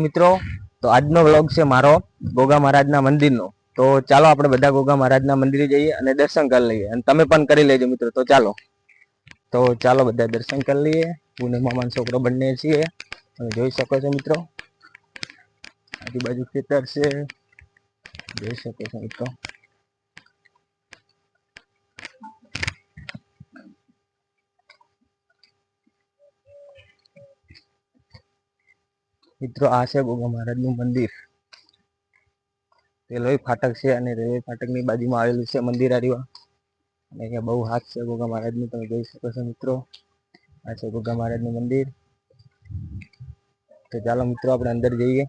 મિત્રો, તો આજનો વ્લોગ છે મારો, ગોગા મહારાજના મંદિરનો. તો ચાલો આપણે બધા ગોગા મહારાજના મંદિરે જઈએ અને દર્શન કરી લઈએ. અને તમે પણ કરી લેજો મિત્રો, તો ચાલો. તો ચાલો બધા દર્શન કરી લઈએ. પૂનમ મામાનો છોકરો બંને છીએ. તમે જોઈ શકો છો મિત્રો. આજુબાજુ ખેતર છે. જોઈ શકો છો મિત્રો. મિત્રો, આ છે ગોગા મહારાજનું મંદિર. રેલવે ફાટક છે અને રેલવે ફાટકની બાજુમાં આવેલું છે મંદિર આરીવા અને અહીંયા બહુ હાથ છે ગોગા મહારાજનું, તમે જોઈ શકો છો મિત્રો. આ છે ગોગા મહારાજનું મંદિર. તો ચાલો મિત્રો, આપણે અંદર જઈએ.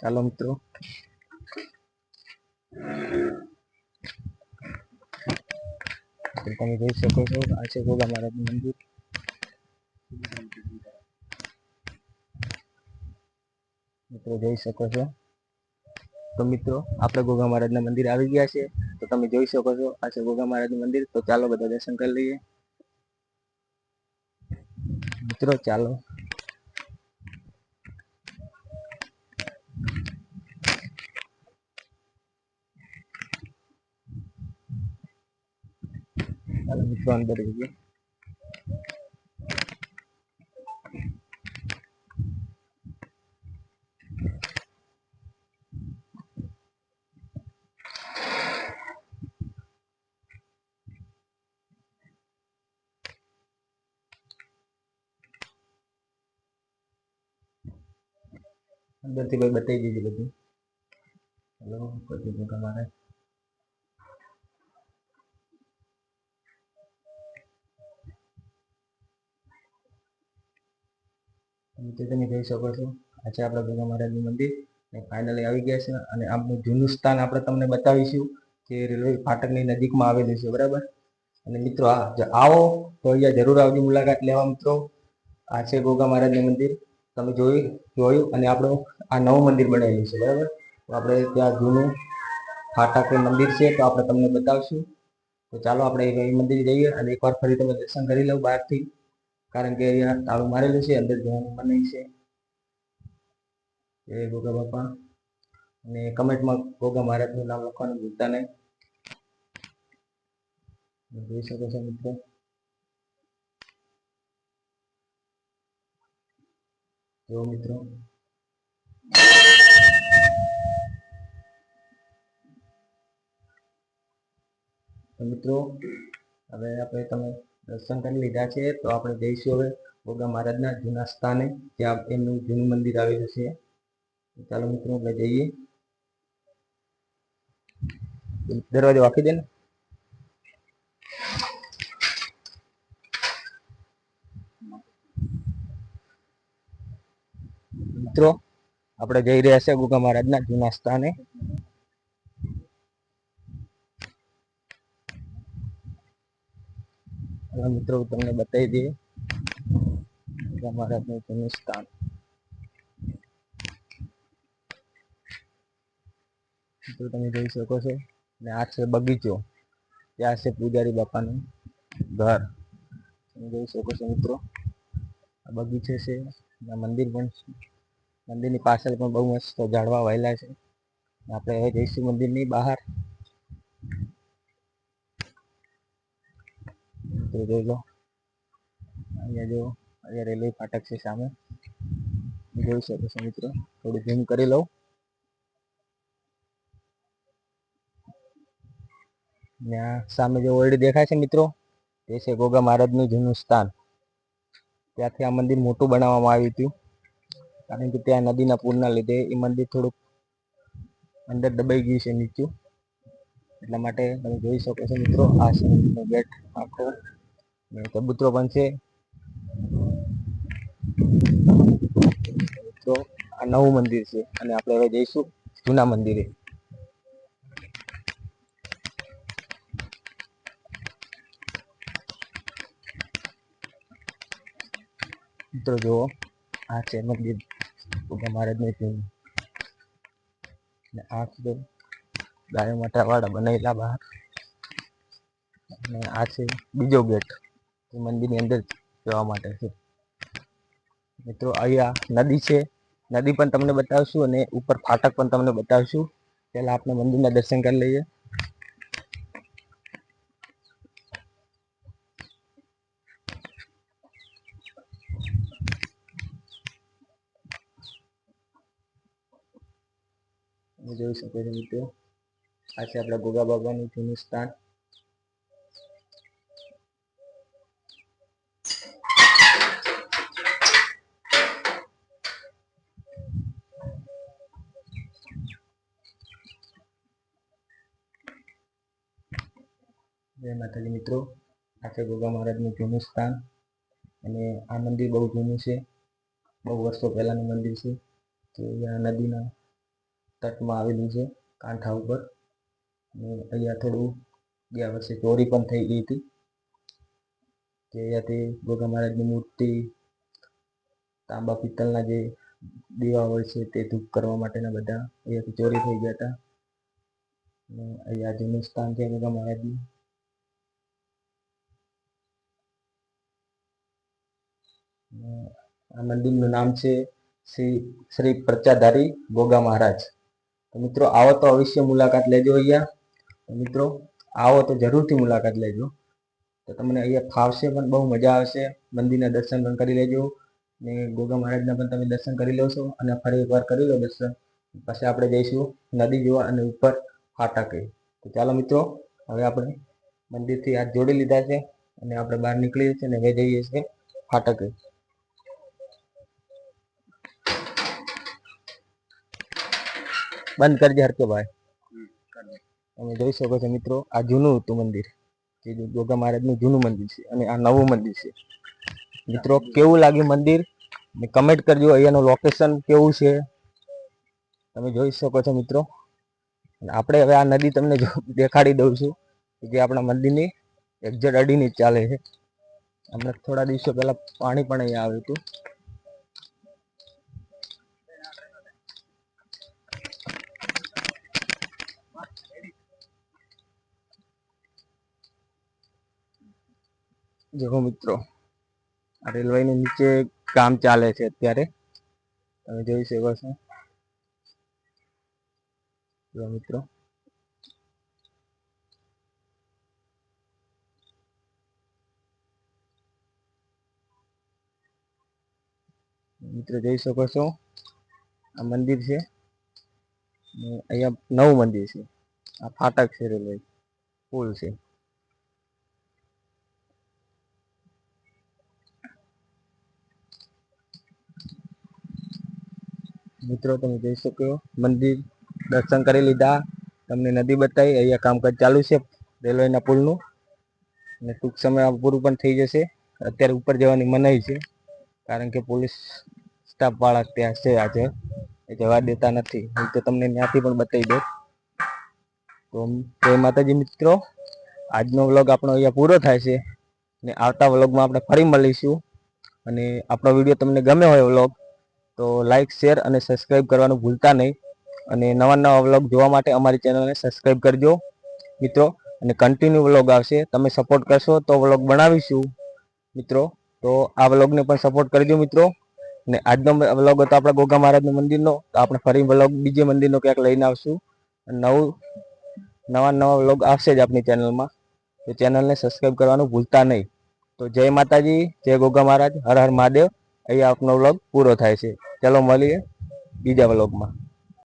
ચાલો મિત્રો. તમે જોઈ શકો છો, આ છે ગોગા મહારાજનું મંદિર. મિત્રો જોઈ શકો છો. તો મિત્રો, આપણે ગોગા મહારાજના મંદિર આવી ગયા છે. તો તમે જોઈ શકો છો, આ છે ગોગા મહારાજનું મંદિર. તો ચાલો બધા દર્શન કરી લઈએ. મિત્રો, ચાલો. મિત્રો, અંદર જઈએ. અંદરથી ભાઈ બતાવી દીધી બધું હેલો બધું ગોગા મહારાજ મિત્રો તમે જોઈ શકો છો આ છે આપણા ગોગા મહારાજનું મંદિર અને ફાઇનલી આવી ગયા છે અને આપણું જૂનું સ્થાન આપણે તમને બતાવીશું કે રેલવે ફાટકની નજીકમાં આવેલું છે બરાબર અને મિત્રો આ આવો તો અહીંયા જરૂર આવજો મુલાકાત લેવા મિત્રો આ છે ગોગા મહારાજનું મંદિર તમે જોયું જોયું અને આપણું આ નવું મંદિર બનાવેલું છે, બરાબર? તો આપણે ત્યાં જૂનું ફાટક મંદિર છે, તો આપણે તમને બતાવશું. તો ચાલો આપણે એ મંદિર જઈએ અને એકવાર ફરી તમે દર્શન કરી લઉં બહારથી. કારણ કે અહીંયા તાળું મારેલું છે, અંદર જવાનું મને છે. જય ગોગા બાપા. અને કમેન્ટમાં ગોગા મહારાજનું નામ લખવાનું ભૂલતા નહીં. જોઈ શકો છો મિત્રો. જો મિત્રો. મિત્રો, હવે આપણે તમે દર્શન કરી લીધા છે, તો આપણે જઈશું હવે ગોગા મહારાજના જૂના સ્થાને, જ્યાં એમનું જૂનું મંદિર આવેલું છે. ચાલો મિત્રો, આપણે જઈએ. દરવાજો વાંકી દે ને? મિત્રો, આપણે જઈ રહ્યા છે ગોગા મહારાજના જૂના સ્થાને. મિત્રો તમને બતાવી દઈએ. મહારાજનું જૂનું સ્થાન મિત્રો, તમે જોઈ શકો છો. અને આ છે બગીચો. ત્યાં છે પૂજારી બાપાનું ઘર. તમે જોઈ શકો છો મિત્રો. આ બગીચો છે. મંદિર પણ છે. મંદિરની પાછળ પણ બહુ મસ્ત ઝાડવા વાયેલા છે. આપણે હવે જઈશું મંદિરની બહાર. મિત્રો જોઈ લો અહીંયા જો, અહીંયા રેલવે ફાટક છે સામે. જોઈ શકો છો મિત્રો. થોડું ઝૂમ કરી લઉં. ત્યાં સામે જે ઓરડી દેખાય છે મિત્રો તે છે ગોગા મહારાજનું જૂનું સ્થાન. ત્યાંથી આ મંદિર મોટું બનાવવામાં આવ્યું હતું. કારણ કે ત્યાં નદીના પૂરના લીધે એ મંદિર થોડુંક અંદર દબાઈ ગયું છે નીચું. એટલા માટે તમે જોઈ શકો છો મિત્રો, આ છે ગેટ આખો. ને કબૂતરો પણ છે તો આ નવું મંદિર છે અને આપણે હવે જઈશું જૂના મંદિરે મિત્રો જુઓ આ છે મંદિર મહારાજનું જૂનું ને આ છે ગાયો માટે વાડા બનાવેલા બહાર અને આ છે બીજો ગેટ મંદિરની અંદર જવા માટે છે. મિત્રો, અહીંયા નદી છે. નદી પણ તમને બતાવશું અને ઉપર ફાટક પણ તમને બતાવશું. પહેલા આપણે મંદિરના દર્શન કરી લઈએ. જોઈ શકો છો મિત્રો, આ છે આપણા ગોગા બાબાનું જૂનું સ્થાન. જય માતાજી મિત્રો. આ ગોગા મહારાજનું જૂનું સ્થાન અને આ મંદિર બહુ જૂનું છે. બહુ વર્ષો પહેલાંનું મંદિર છે. કે અહીંયા નદીના તટમાં આવેલું છે કાંઠા ઉપર. અને અહીંયા થોડું ગયા વર્ષે ચોરી પણ થઈ ગઈ હતી. કે અહીંયાથી ગોગા મહારાજની મૂર્તિ, તાંબા પિત્તલના જે દીવા હોય છે તે ધૂપ કરવા માટેના બધા અહીંયાથી ચોરી થઈ ગયા હતા. અહીંયા જૂનું સ્થાન છે ગોગા મહારાજનું. આ મંદિરનું નામ છે શ્રી શ્રી પ્રચાધારી ગોગા મહારાજ. તો મિત્રો, આવો તો અવશ્ય મુલાકાત લેજો અહીંયા. મિત્રો, આવો તો જરૂરથી મુલાકાત લેજો. તો તમને અહીંયા ફાવશે પણ બહુ મજા આવશે. મંદિરના દર્શન પણ કરી લેજો. ને ગોગા મહારાજના પણ તમે દર્શન કરી લેશો અને ફરી એકવાર કરી લો દર્શન. પછી આપણે જઈશું નદી જોવા અને ઉપર ફાટકે. તો ચાલો મિત્રો, હવે આપણે મંદિરથી હાથ જોડી લીધા છે અને આપણે બહાર નીકળીએ છીએ અને હવે જઈએ છીએ ફાટકે. બંધ કરજે હરકે ભાઈ. તમે જોઈ શકો છો મિત્રો આ જૂનું હતું મંદિર. જે ગોગા મહારાજનું જૂનું મંદિર છે અને આ નવું મંદિર છે. મિત્રો કેવું લાગ્યું મંદિર? ને કમેન્ટ કરજો અહીંયાનું લોકેશન કેવું છે? તમે જોઈ શકો છો મિત્રો. આપણે હવે આ નદી તમને દેખાડી દઉં છું કે જે આપણા મંદિરની એક્ઝેટ અડીની જ ચાલે છે. હમણાં થોડા દિવસો પહેલા પાણી પણ અહીંયા આવ્યું હતું. જો મિત્રો, આ રેલવેની નીચે કામ ચાલે છે અત્યારે. તમે જોઈ શકો છો. જો મિત્રો. મિત્રો જોઈ શકો છો, આ મંદિર છે. અહીંયા નવું મંદિર છે. આ ફાટક છે રેલવે, પુલ છે. મિત્રો, તમે જોઈ શકો મંદિર દર્શન કરી લીધા. તમને નદી બતાવી. અહીંયા કામકાજ ચાલુ છે રેલવેના પુલનું. અને ટૂંક સમય પૂરું પણ થઈ જશે. અત્યારે ઉપર જવાની મનાઈ છે. કારણ કે પોલીસ સ્ટાફ વાળા ત્યાં છે આજે. એ જવા દેતા નથી. હું તો તમને ત્યાંથી પણ બતાવી દઉં. તો જય માતાજી મિત્રો, આજનો વ્લોગ આપણો અહીંયા પૂરો થાય છે. ને આવતા વ્લોગમાં આપણે ફરી મળીશું. અને આપણો વીડિયો તમને ગમે હોય વ્લોગ તો લાઈક શેર અને સબસ્ક્રાઈબ કરવાનું ભૂલતા નહીં. અને નવા નવા વ્લોગ જોવા માટે અમારી ચેનલને સબસ્ક્રાઈબ કરજો, મિત્રો. અને કન્ટિન્યુ વ્લોગ આવશે. તમે સપોર્ટ કરશો તો વ્લોગ બનાવીશું, મિત્રો. તો આ વ્લોગને પણ સપોર્ટ કરજો, મિત્રો. ને આજનો વ્લોગ હતો આપણા ગોગા મહારાજનું મંદિરનો. તો આપણે ફરી વ્લોગ બીજે મંદિરનો ક્યાંક લઈને આવશું. અને નવું, નવા નવા વ્લોગ આવશે જ આપણી ચેનલમાં તો ચેનલને સબસ્ક્રાઈબ કરવાનું ભૂલતા નહીં. તો જય માતાજી, જય ગોગા મહારાજ, હર હર મહાદેવ. અહીંયા આપનો વ્લોગ પૂરો થાય છે. ચાલો મળીએ બીજા વ્લોગમાં